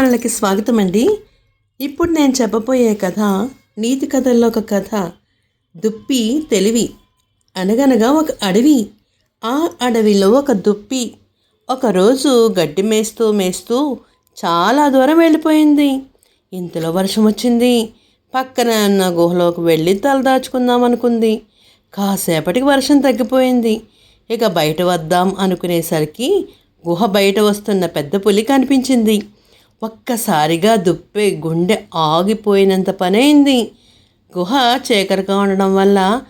కథామాలకి స్వాగతం అండి ఇప్పుడు నేను చెప్పబోయే కథ నీతి కథల్లో ఒక కథ. దుప్పి తెలివి. అనగనగా ఒక అడవి. ఆ అడవిలో ఒక దుప్పి. ఒకరోజు గడ్డి మేస్తూ మేస్తూ చాలా దూరం వెళ్ళిపోయింది. ఇంతలో వర్షం వచ్చింది. పక్కన ఉన్న గుహలోకి వెళ్ళి తలదాచుకుందాం అనుకుంది. కాసేపటికి వర్షం తగ్గిపోయింది. ఇక బయట వద్దాం అనుకునేసరికి గుహ బయట వస్తున్న పెద్ద పులి కనిపించింది. ఒక్కసారిగా దుప్పే గుండె ఆగిపోయినంత పనైంది. గుహ చీకటిగా ఉండడం వల్ల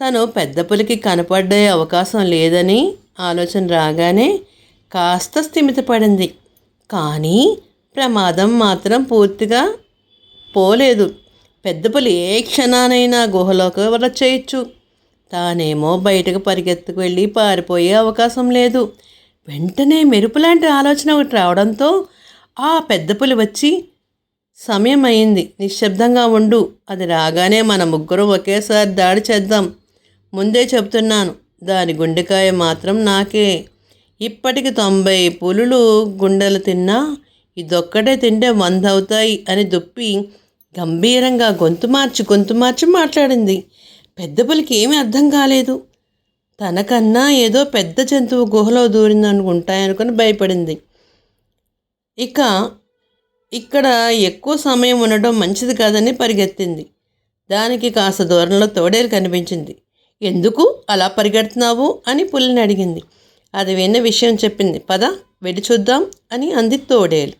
తను పెద్ద పులికి కనపడే అవకాశం లేదని ఆలోచన రాగానే కాస్త స్థిమితపడింది కానీ ప్రమాదం మాత్రం పూర్తిగా పోలేదు. పెద్ద పులి ఏ క్షణానైనా గుహలోకి వచ్చేయచ్చు తానేమో బయటకు పరిగెత్తుకు వెళ్ళి పారిపోయే అవకాశం లేదు. వెంటనే మెరుపులాంటి ఆలోచన ఒకటి రావడంతో ఆ పెద్ద పులి వచ్చి సమయం అయింది నిశ్శబ్దంగా ఉండు అది రాగానే మన ముగ్గురు ఒకేసారి దాడి చేద్దాం. ముందే చెప్తున్నాను దాని గుండెకాయ మాత్రం నాకే. ఇప్పటికి తొంభై పులులు గుండెలు తిన్నా ఇదొక్కటే తింటే వంద అవుతాయి అని దుప్పి గంభీరంగా గొంతు మార్చి గొంతు మార్చి మాట్లాడింది. పెద్ద పులికి ఏమీ అర్థం కాలేదు. తనకన్నా ఏదో పెద్ద జంతువు గుహలో దూరిందనుకుంటాయనుకుని భయపడింది. ఇక ఇక్కడ ఎక్కువ సమయం ఉండడం మంచిది కాదని పరిగెత్తింది. దానికి కాస్త దూరంలో తోడేలు కనిపించింది. ఎందుకు అలా పరిగెడుతున్నావు? అని పులిని అడిగింది. అది విన్న విషయం చెప్పింది. పద వెళ్ళి చూద్దాం అని అంది తోడేలు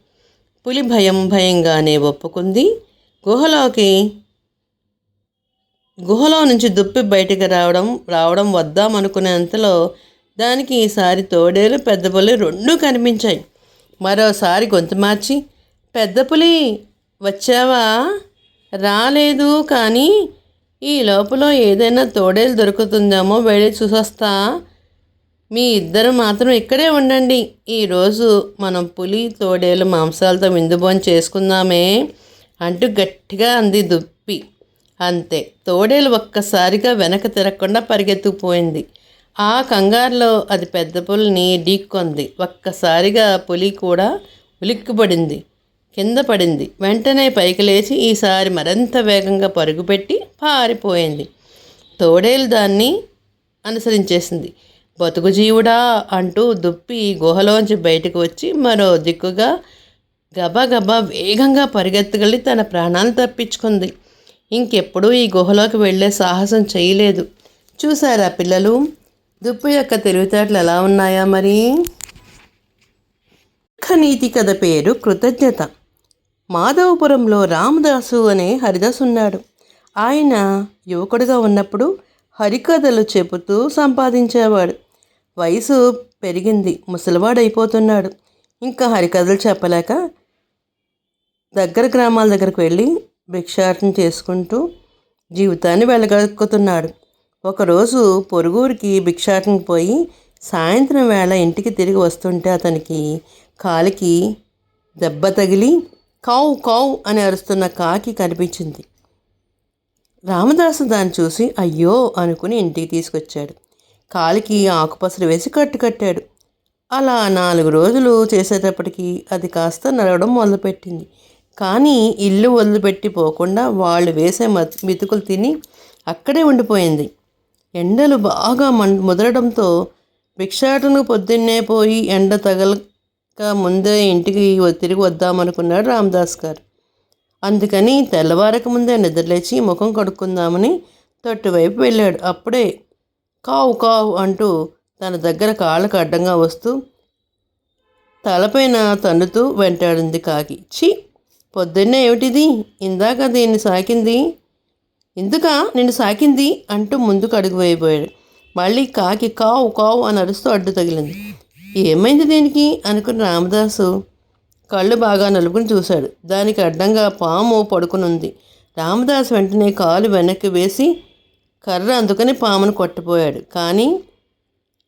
పులి భయం భయంగానే ఒప్పుకుంది. గుహలోకి గుహలో నుంచి దుప్పి బయటికి రావడం రావడం వద్దాం అనుకునేంతలో దానికి ఈసారి తోడేలు పెద్ద పులి రెండూ కనిపించాయి. మరోసారి గొంతు మార్చి పెద్ద పులి వచ్చావా? రాలేదు కానీ ఈ లోపల ఏదైనా తోడేలు దొరుకుతుందేమో వెళ్ళి చూసొస్తా. మీ ఇద్దరు మాత్రం ఇక్కడే ఉండండి. ఈరోజు మనం పులి తోడేలు మాంసాలతో విందుబోన్ చేసుకుందామే అంటూ గట్టిగా అంది దుప్పి అంతే తోడేలు ఒక్కసారిగా వెనక తిరగకుండా పరిగెత్తుకుపోయింది. ఆ కంగారులో అది పెద్ద పులిని ఢీక్కొంది ఒక్కసారిగా పులి కూడా ఉలిక్కిపడింది కింద పడింది. వెంటనే పైకి లేచి ఈసారి మరింత వేగంగా పరుగుపెట్టి పారిపోయింది. తోడేలు దాన్ని అనుసరించేసింది. బతుకు జీవుడా అంటూ దుప్పి గుహలోంచి బయటకు వచ్చి మరో దిక్కుగా గబగబా వేగంగా పరిగెత్తగలి తన ప్రాణాలు తప్పించుకుంది. ఇంకెప్పుడూ ఈ గుహలోకి వెళ్ళే సాహసం చేయలేదు. చూసారా పిల్లలు? దుప్పు యొక్క తెలివితేటలు ఎలా ఉన్నాయా మరి? నీతి కథ పేరు కృతజ్ఞత. మాధవపురంలో రామదాసు అనే హరిదాస్ ఉన్నాడు. ఆయన యువకుడిగా ఉన్నప్పుడు హరికథలు చెబుతూ సంపాదించేవాడు. వయసు పెరిగింది ముసలివాడైపోతున్నాడు. ఇంకా హరికథలు చెప్పలేక దగ్గర గ్రామాల దగ్గరకు వెళ్ళి భిక్షాటన చేసుకుంటూ జీవితాన్ని వెళ్ళగక్కుతున్నాడు ఒకరోజు పొరుగురికి భిక్షాటం పోయి సాయంత్రం వేళ ఇంటికి తిరిగి వస్తుంటే అతనికి కాలికి దెబ్బ తగిలి కావు కావు అని అరుస్తున్న కాకి కనిపించింది. రామదాసు దాన్ని చూసి అయ్యో అనుకుని ఇంటికి తీసుకొచ్చాడు. కాలికి ఆకుపసరు వేసి కట్టు కట్టాడు. అలా నాలుగు రోజులు చేసేటప్పటికి అది కాస్త నడవడం మొదలుపెట్టింది. కానీ ఇల్లు వదిలిపెట్టి పోకుండా వాళ్ళు వేసే మితుకులు తిని అక్కడే ఉండిపోయింది. ఎండలు బాగా మం ముదరడంతో భిక్షాటను పొద్దున్నే పోయి ఎండ తగలక ముందే ఇంటికి తిరిగి వద్దామనుకున్నాడు రామదాస్ గారు. అందుకని తెల్లవారక ముందే నిద్రలేచి ముఖం కడుక్కుందామని తొట్టువైపు వెళ్ళాడు. అప్పుడే కావు కావు అంటూ తన దగ్గర కాళ్ళకు అడ్డంగా వస్తూ తలపైన తన్నుతూ వెంటాడింది కాకి. ఛీ! పొద్దున్నే ఏమిటిది? ఇందాక దీన్ని సాకింది ఎందుక నిన్ను సాకింది? అంటూ ముందుకు అడుగు వేయబోయాడు. మళ్ళీ కాకి కావు కావు అని అరుస్తూ అడ్డు తగిలింది. ఏమైంది దీనికి? అనుకుని రామదాసు కళ్ళు బాగా నలుపుకుని చూశాడు. దానికి అడ్డంగా పాము పడుకునుంది. రామదాస్ వెంటనే కాలు వెనక్కి వేసి కర్ర అందుకని పామును కొట్టపోయాడు. కానీ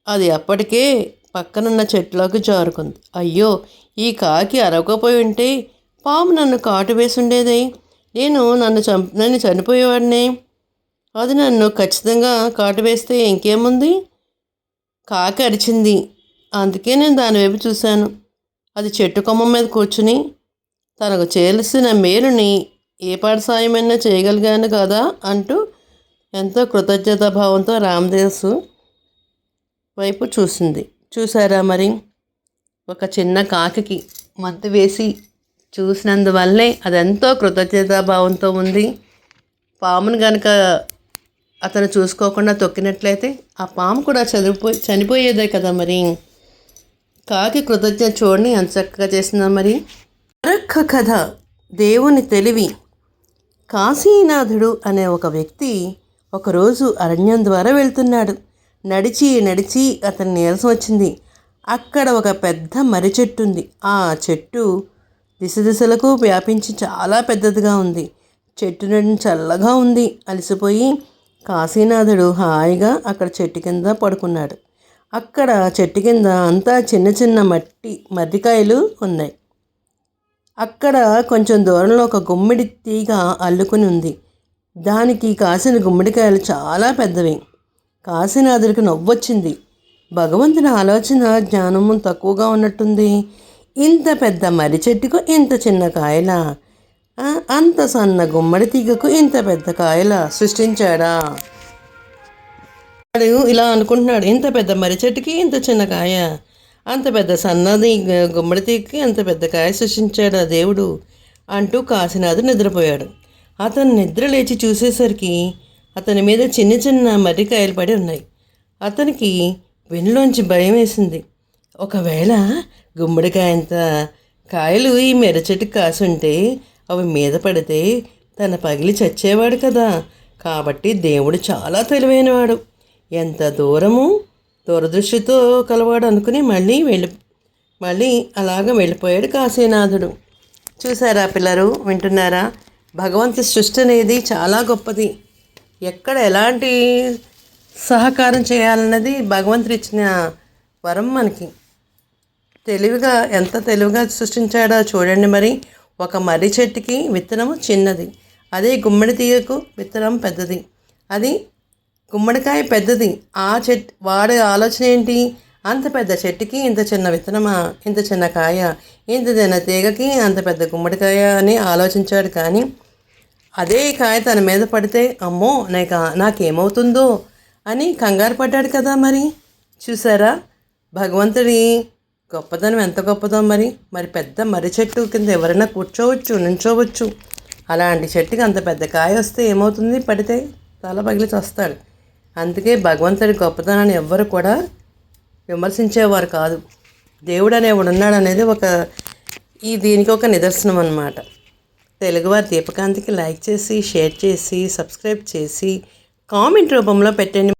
అది అప్పటికే పక్కనున్న చెట్లోకి జారుకుంది. అయ్యో ఈ కాకి అరవకపోయి ఉంటే పాము నన్ను కాటు వేసి ఉండేదే నేను నన్ను చంప నన్ను చనిపోయేవాడినే. అది నన్ను ఖచ్చితంగా కాటు వేస్తే ఇంకేముంది? కాకి అరిచింది. అందుకే నేను దాని వైపు చూశాను. అది చెట్టు కొమ్మ మీద కూర్చుని తనకు చేయాల్సిన మేలుని ఏ పాటి సాయమైనా చేయగలిగాను కదా అంటూ ఎంతో కృతజ్ఞతా భావంతో వైపు చూసింది. చూసారా మరి? ఒక చిన్న కాకి మంత వేసి చూసినందువల్లే అది ఎంతో కృతజ్ఞతా భావంతో ఉంది. పామును కనుక అతను చూసుకోకుండా తొక్కినట్లయితే ఆ పాము కూడా చదివిపోయి చనిపోయేదే కదా మరి. కాకి కృతజ్ఞత చూడని ఎంత చక్కగా చేసిందా మరి? మరొక్క కథ దేవుని తెలివి. కాశీనాథుడు అనే ఒక వ్యక్తి ఒకరోజు అరణ్యం ద్వారా వెళ్తున్నాడు. నడిచి నడిచి అతని నీరసం వచ్చింది. అక్కడ ఒక పెద్ద మర్రి చెట్టు ఉంది. ఆ చెట్టు దిశలకు వ్యాపించి చాలా పెద్దదిగా ఉంది. చెట్టు నుండి చల్లగా ఉంది. అలసిపోయి కాశీనాథుడు హాయిగా అక్కడ చెట్టు కింద పడుకున్నాడు. అక్కడ చెట్టు కింద అంతా చిన్న చిన్న మట్టి మర్రికాయలు ఉన్నాయి. అక్కడ కొంచెం దూరంలో ఒక గుమ్మిడి తీగ అల్లుకుని ఉంది. దానికి కాసిన గుమ్మడికాయలు చాలా పెద్దవి. కాశీనాథుడికి నవ్వొచ్చింది. భగవంతుని ఆలోచన జ్ఞానము తక్కువగా ఉన్నట్టుంది. ఇంత పెద్ద మర్రి చెట్టుకు ఇంత చిన్న కాయల? అంత సన్న గుమ్మడి తీగకు ఇంత పెద్ద కాయల సృష్టించాడా? వాడు ఇలా అనుకుంటున్నాడు ఇంత పెద్ద మర్రి చెట్టుకి ఇంత చిన్న కాయ అంత పెద్ద సన్నది గుమ్మడి తీగకి అంత పెద్ద కాయ సృష్టించాడా దేవుడు? అంటూ కాశీనాథు నిద్రపోయాడు. అతను నిద్ర లేచి చూసేసరికి అతని మీద చిన్న చిన్న మర్రికాయలు పడి ఉన్నాయి. అతనికి వెన్నులోంచి భయం వేసింది. ఒకవేళ గుమ్మడికాయంత కాయలు ఈ మెర్ర చెట్టుకి కాసుంటే అవి మీద పడితే తన పగిలి చచ్చేవాడు కదా. కాబట్టి దేవుడు చాలా తెలివైనవాడు. ఎంత దూరము దూరదృష్టితో కలవాడు అనుకుని మళ్ళీ వెళ్ళి మళ్ళీ అలాగ వెళ్ళిపోయాడు కాశీనాథుడు. చూసారా పిల్లలు వింటున్నారా? భగవంతు సృష్టి అనేది చాలా గొప్పది. ఎక్కడ ఎలాంటి సహకారం చేయాలన్నది భగవంతుడు ఇచ్చిన వరం మనకి. తెలివిగా ఎంత తెలివిగా సృష్టించాడో చూడండి మరి. ఒక మర్రి చెట్టుకి విత్తనము చిన్నది. అదే గుమ్మడి తీగకు విత్తనం పెద్దది. అది గుమ్మడికాయ పెద్దది. ఆ చెట్టు వాడి ఆలోచన ఏంటి? అంత పెద్ద చెట్టుకి ఇంత చిన్న విత్తనమా? ఇంత చిన్న కాయ? ఇంత చిన్న తీగకి అంత పెద్ద గుమ్మడికాయ అని ఆలోచించాడు కానీ అదే కాయ తన మీద పడితే అమ్మో నాకు నాకేమవుతుందో అని కంగారు పడ్డాడు కదా మరి. చూసారా? భగవంతుడి గొప్పదనం ఎంత గొప్పదో మరి? మరి పెద్ద మర్రి చెట్టు కింద ఎవరైనా కూర్చోవచ్చు నుంచోవచ్చు. అలాంటి చెట్టుకి అంత పెద్ద కాయ వస్తే ఏమవుతుంది? పడితే తల పగిలి వస్తాడు. అందుకే భగవంతుడి గొప్పతనాన్ని ఎవ్వరు కూడా విమర్శించేవారు కాదు. దేవుడు అనేవాడు ఉన్నాడు అనేది ఒక ఈ దీనికి ఒక నిదర్శనం అన్నమాట. తెలుగువారి దీపకాంతికి లైక్ చేసి షేర్ చేసి సబ్స్క్రైబ్ చేసి కామెంట్ రూపంలో పెట్టండి.